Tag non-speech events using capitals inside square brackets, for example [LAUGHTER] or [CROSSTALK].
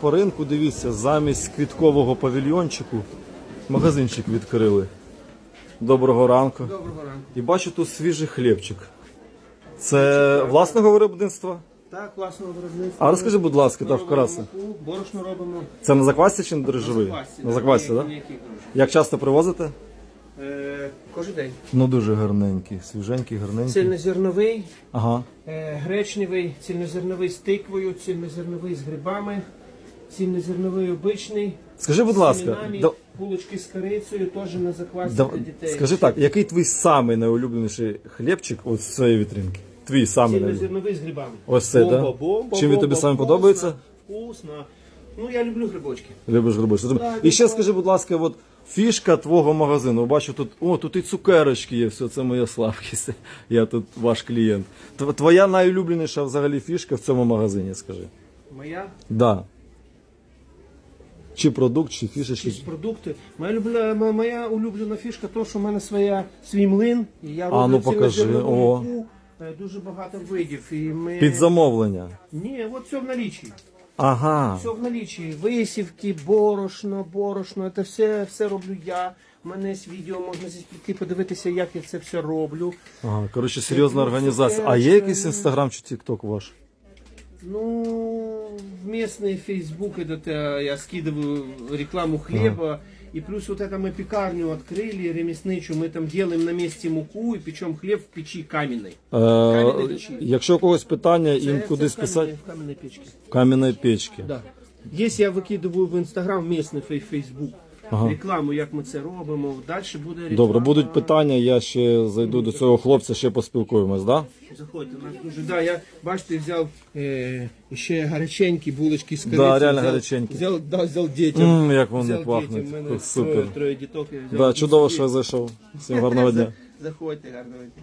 По ринку, дивіться, замість квіткового павільйончику магазинчик відкрили. Доброго ранку. Доброго ранку. І бачу тут свіжий хлібчик. Це власного виробництва? Так, власного виробництва. А розкажи, будь ласка, так муку, Борошно робимо. Це на заквасці чи на заквасці, На да, заквасці, так? Да? Як часто привозите? Е, Кожен день. Ну дуже гарненький, свіженький, гарненький. Цільнозерновий, Ага. е, гречневий, цільнозерновий з тиквою, цільнозерновий з грибами, цільнозерновий обичний. Скажи, будь ласка, да- булочки з корицею, теж на заквасці да- для дітей. скажи так, який твій самий найулюбленіший хлібчик ось з цієї вітринки? Твій самий. Цільнозерновий з грибами. Ось це, да? Бомба, бомба, Чим він тобі саме подобається? Вкусно. Ну, я люблю грибочки. Любиш грибочки. Так, І ще скажи, будь ласка, от фішка твого магазину. Бачу тут, о, тут і цукерочки є, все, це моя слабкість. [LAUGHS] Я тут ваш клієнт. Твоя найулюбленіша взагалі фішка в цьому магазині, скажи. Моя Да. Чи продукт, чи фішечки. Якісь продукти. Моя, любля, моя улюблена фішка, то, що в мене своя, свій млин. І я роблю ну, покажи, о. муку, е, дуже багато видів. І ми... Під замовлення. Ні, от все в налічі. Ага. Все в налічі. Висівки, борошно, борошно, це все, все роблю я. У мене є відео, можна піти подивитися, як я це все роблю. Ага, коротше, серйозна Ну, організація. А є якийсь інстаграм чи тікток ваш? Ну, в местный Facebook этот, э, я скидываю рекламу хлеба. И плюс вот это мы пекарню открыли, ремесничу, мы там делаем на месте муку и печем хлеб в печи каменной. Е, печі. якщо у когось питання, Це- їм це кудись в кам'яній- писати В каменной печке. в кам'яної печки. Да. Если я викидываю в Інстаграм местный фей- Facebook рекламу, як ми це робимо, далі буде реклама. Добре, будуть питання, я ще зайду до цього хлопця, ще поспілкуємось, да? Заходьте, у нас дуже, да, я, бачите, взяв е, ще гаряченькі булочки з Да, реально взяв, гаряченькі. Взяв, да, взяв дітям. М, як вони Взяв пахнуть. дітям, мене Супер. Троє, троє діток. Я взяв Да, чудово, що я зайшов. Всім гарного [LAUGHS] дня. Заходьте, гарного дня.